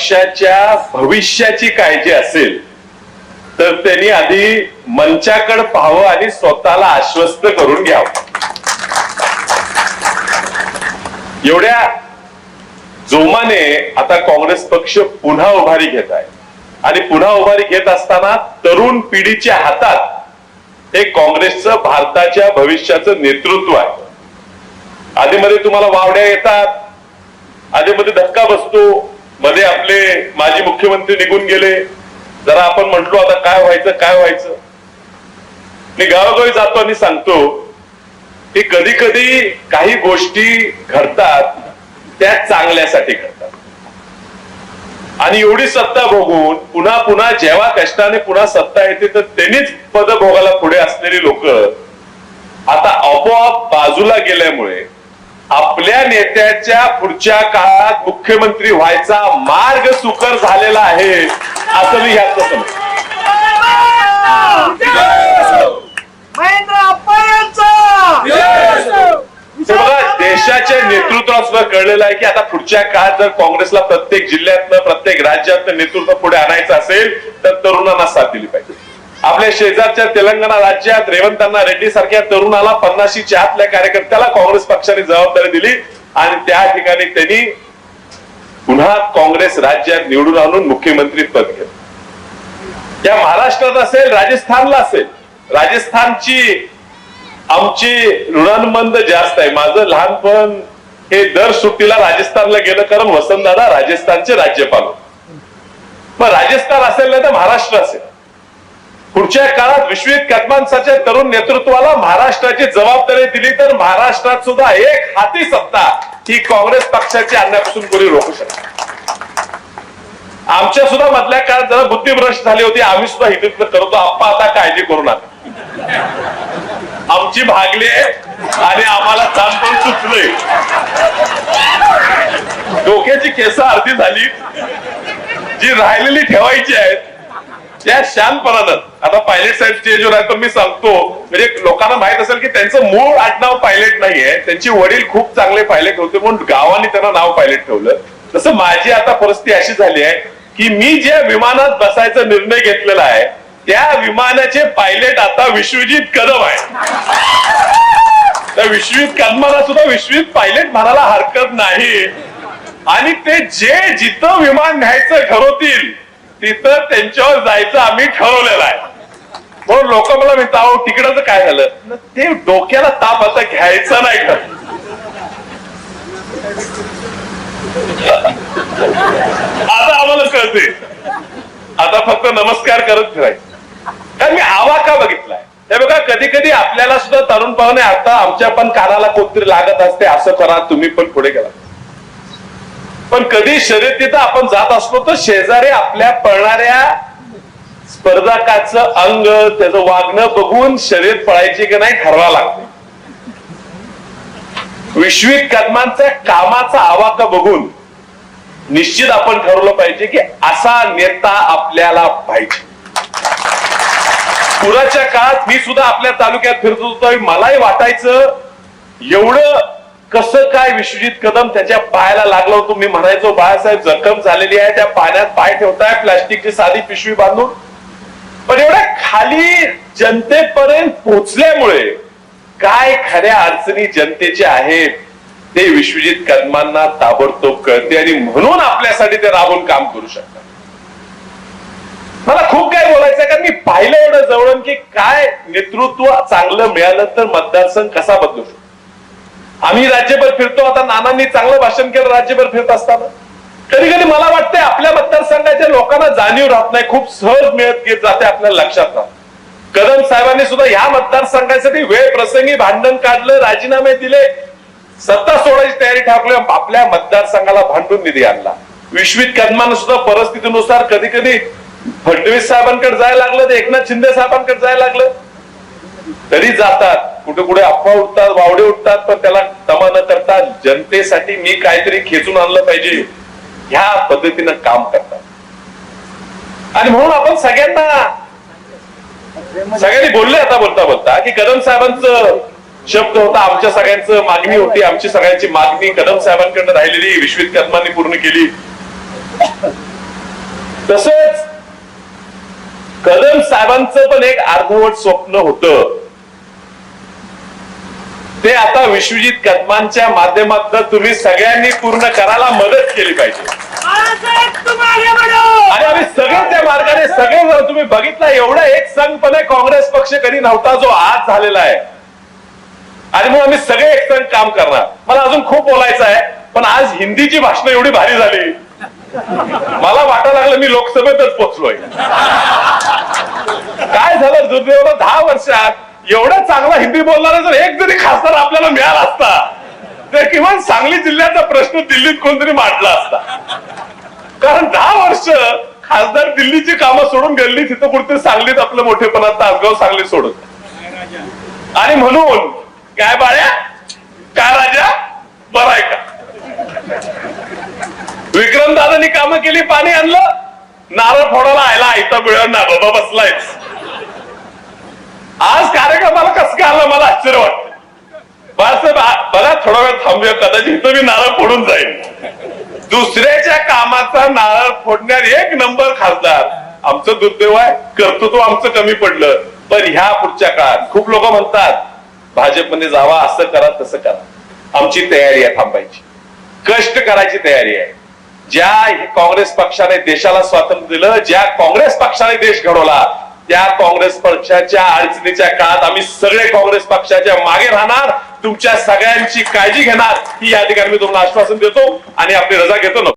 पक्षाच्या भविष्याची काळजी असेल तर त्यांनी आधी मंचाकडे पाहावं आणि स्वतःला आश्वस्त करून घ्यावं. एवढ्या जोमाने आता काँग्रेस पक्ष पुन्हा उभारी घेत आहे. आणि पुन्हा उभारी घेत असताना तरुण पिढीच्या हातात हे काँग्रेसचं भारताच्या भविष्याचं नेतृत्व आहे. आधीमध्ये तुम्हाला वावड्या येतात आधीमध्ये धक्का बसतो मध्ये आपले माजी मुख्यमंत्री निघून गेले. जरा आपण म्हटलो आता काय व्हायचं काय व्हायचं? मी गावोगावी जातो आणि सांगतो की कधी कधी काही गोष्टी घडतात त्या चांगल्यासाठी घडतात. आणि एवढी सत्ता भोगून पुन्हा पुन्हा जेव्हा कष्टाने पुन्हा सत्ता येते तर त्यांनीच पद भोगायला पुढे असलेली लोक आता आपोआप बाजूला गेल्यामुळे आपल्या नेत्याच्या पुढच्या काळात मुख्यमंत्री व्हायचा मार्ग सुकर झालेला आहे असं मी ह्यात समजतो. महेंद्र अप्पायांचा हे बघा देशाच्या नेतृत्वात सुद्धा कळलेलं आहे की आता पुढच्या काळात जर काँग्रेसला प्रत्येक जिल्ह्यातनं प्रत्येक राज्यातनं नेतृत्व पुढे आणायचं असेल तर तरुणांना साथ दिली पाहिजे. आपल्या शेजारच्या तेलंगणा राज्यात रेवंतांना रेड्डी सारख्या तरुणाला पन्नाशीच्या आतल्या कार्यकर्त्याला काँग्रेस पक्षाने जबाबदारी दिली आणि त्या ठिकाणी त्यांनी पुन्हा काँग्रेस राज्यात निवडून आणून मुख्यमंत्री पद घेतलं. या महाराष्ट्रात असेल राजस्थानला असेल राजस्थानची आमची ऋणानुबंध जास्त आहे. माझं लहानपण हे दर सुट्टीला राजस्थानला गेलं कारण वसंतदादा राजस्थानचे राज्यपाल होते. मग राजस्थान असेल नाही तर महाराष्ट्र असेल. पुढच्या काळात विश्वित कदमांसाच्या तरुण नेतृत्वाला महाराष्ट्राची जबाबदारी दिली तर महाराष्ट्रात सुद्धा एक हाती सत्ता ही काँग्रेस पक्षाची आणण्यापासून कोणी रोखू शकत. आमच्या सुद्धा मधल्या काळात जरा बुद्धिभ्रष्ट झाली होती आम्ही सुद्धा हिंदुत्व करतो. आप्पा आता काळजी करू नका. आमची भागली आणि आम्हाला ताण पण सुचलंय डोक्याची केस अर्धी झाली. जी राहिलेली ठेवायची आहेत त्या शानपणानं आता पायलट साहेब स्टेजवर आहे तर मी सांगतो म्हणजे लोकांना माहीत असेल की त्यांचं मूळ आडनाव पायलट नाहीये. त्यांची वडील खूप चांगले पायलट होते म्हणून गावाने त्यांना नाव पायलट ठेवलं. तसं माझी आता परिस्थिती अशी झाली आहे की मी ज्या विमानात बसायचा निर्णय घेतलेला आहे त्या विमानाचे पायलट आता विश्वजित कदम आहे. त्या विश्वजित कदमाला सुद्धा विश्वजित पायलट म्हणायला हरकत नाही. आणि ते जे जिथं विमान न्यायचं ठरवतील तिथं त्यांच्यावर जायचं आम्ही ठरवलेलं आहे. म्हणून लोक मला म्हणतात अहो तिकडचं काय झालं? ते डोक्याला ताप आता घ्यायचा नाही का आता आम्हाला कळते आता फक्त नमस्कार करत फिरायचं कारण मी आवा का बघितलाय? हे बघा कधी कधी आपल्याला सुद्धा तरुण पाहुणे आता आमच्या पण कानाला कोणतरी लागत असते असं करा तुम्ही पण पुढे गेला. पण कधी शर्यतीत आपण जात असलो तर शेजारी आपल्या पळणाऱ्या स्पर्धकाचं अंग त्याचं वागणं बघून शर्यत पळायची की नाही ठरवा लागते. विश्वित कदमांचा कामाचा आवाका बघून निश्चित आपण ठरवलं पाहिजे की असा नेता आपल्याला पाहिजे. पुराच्या काळात मी सुद्धा आपल्या तालुक्यात फिरत होतो मलाही वाटायचं एवढं कसं काय विश्वजित कदम त्याच्या पायाला लागलं होतं? मी म्हणायचो बाळासाहेब जखम झालेली आहे त्या पाण्यात पाय ठेवताय प्लास्टिकची साधी पिशवी बांधून. पण एवढ्या खाली जनतेपर्यंत पोहोचल्यामुळे काय खऱ्या अडचणी जनतेचे आहेत ते विश्वजित कदमांना ताबडतोब कळते आणि म्हणून आपल्यासाठी ते राबून काम करू शकतात. मला खूप काय बोलायचं कारण मी पाहिलं एवढं जवळून की काय नेतृत्व चांगलं मिळालं तर मतदारसंघ कसा बदलू शकतो? आम्ही राज्यभर फिरतो आता नानांनी चांगलं भाषण केलं राज्यभर फिरत असताना. कधी कधी मला वाटतंय आपल्या मतदारसंघाच्या लोकांना जाणीव राहत नाही खूप सहज मिळत घेत जाते आपल्याला लक्षात राहत. कदम साहेबांनी सुद्धा ह्या मतदारसंघासाठी वेळ प्रसंगी भांडण काढलं राजीनामे दिले सत्ता सोडायची तयारी ठाकली आपल्या मतदारसंघाला भांडून निधी आणला. विश्वित कदमानं सुद्धा परिस्थितीनुसार कधी कधी फडणवीस साहेबांकडे जायला लागलं तर एकनाथ शिंदे साहेबांकडे जायला लागलं. तरी जातात. कुठे कुठे अफवा उठतात वावडे उठतात पण त्याला तमा न करता जनतेसाठी मी काहीतरी खेचून आणलं पाहिजे. ह्या पद्धतीनं काम करतात. आणि म्हणून आपण सगळ्यांना सगळ्यांनी बोलले आता बोलता बोलता की कदम साहेबांचं शब्द होता आमच्या सगळ्यांचं मागणी होती आमची सगळ्यांची मागणी कदम साहेबांकडनं राहिलेली विश्वित कदमांनी पूर्ण केली. तसंच कदम साहेबांचं पण एक अर्धवट स्वप्न होतं. ते आता विश्वजित कदमांच्या माध्यमातून तुम्ही सगळ्यांनी पूर्ण करायला मदत केली पाहिजे. आणि आम्ही सगळे त्या मार्गाने सगळे जर तुम्ही बघितलं एवढा एक संघपणे काँग्रेस पक्ष कधी नव्हता जो आज झालेला आहे. आणि मग आम्ही सगळे एक संघ काम करणार. मला अजून खूप बोलायचं आहे पण आज हिंदीची भाषणं एवढी भारी झाली. मला वाटायला लागलं मी लोकसभेतच पोचलोय. काय झालं दुर्दैवाला दहा वर्षात एवढा चांगला हिंदी बोलणारा जर एक जरी खासदार आपल्याला मिळाला असता तर किमान सांगली जिल्ह्याचा प्रश्न दिल्लीत कोणतरी मांडला असता. कारण दहा वर्ष खासदार दिल्लीची कामं सोडून गेली तिथं कुठेतरी सांगलीत आपलं मोठेपणा तासगाव सांगली सोडत. आणि म्हणून काय बाळ्या? काय राजा? बरं आहे का विक्रम दादानी कामं केली पाणी आणलं नारळ फोडायला आयला आयता मिळणार ना बाबा बसलायच आज कार्यक्रमाला मला आश्चर्य वाटत. बाळासाहेब बघा थोडा वेळ थांबूया. कदाचित इथं मी नारळ फोडून जाईल दुसऱ्याच्या कामाचा नारळ फोडण्यात एक नंबर खासदार आमचं दुर्दैव आहे. कर्तृत्व आमचं कमी पडलं. पण ह्या पुढच्या काळात खूप लोक म्हणतात भाजपमध्ये जावा असं करा तसं करा. आमची तयारी आहे थांबायची. कष्ट करायची तयारी आहे. ज्या काँग्रेस पक्षाने देशाला स्वातंत्र्य दिलं ज्या काँग्रेस पक्षाने देश घडवला त्या काँग्रेस पक्षाच्या अडचणीच्या काळात आम्ही सगळे काँग्रेस पक्षाच्या मागे राहणार. तुमच्या सगळ्यांची काळजी घेणार. ही या ठिकाणी मी तुम्हाला आश्वासन देतो आणि आपली रजा घेतो. ना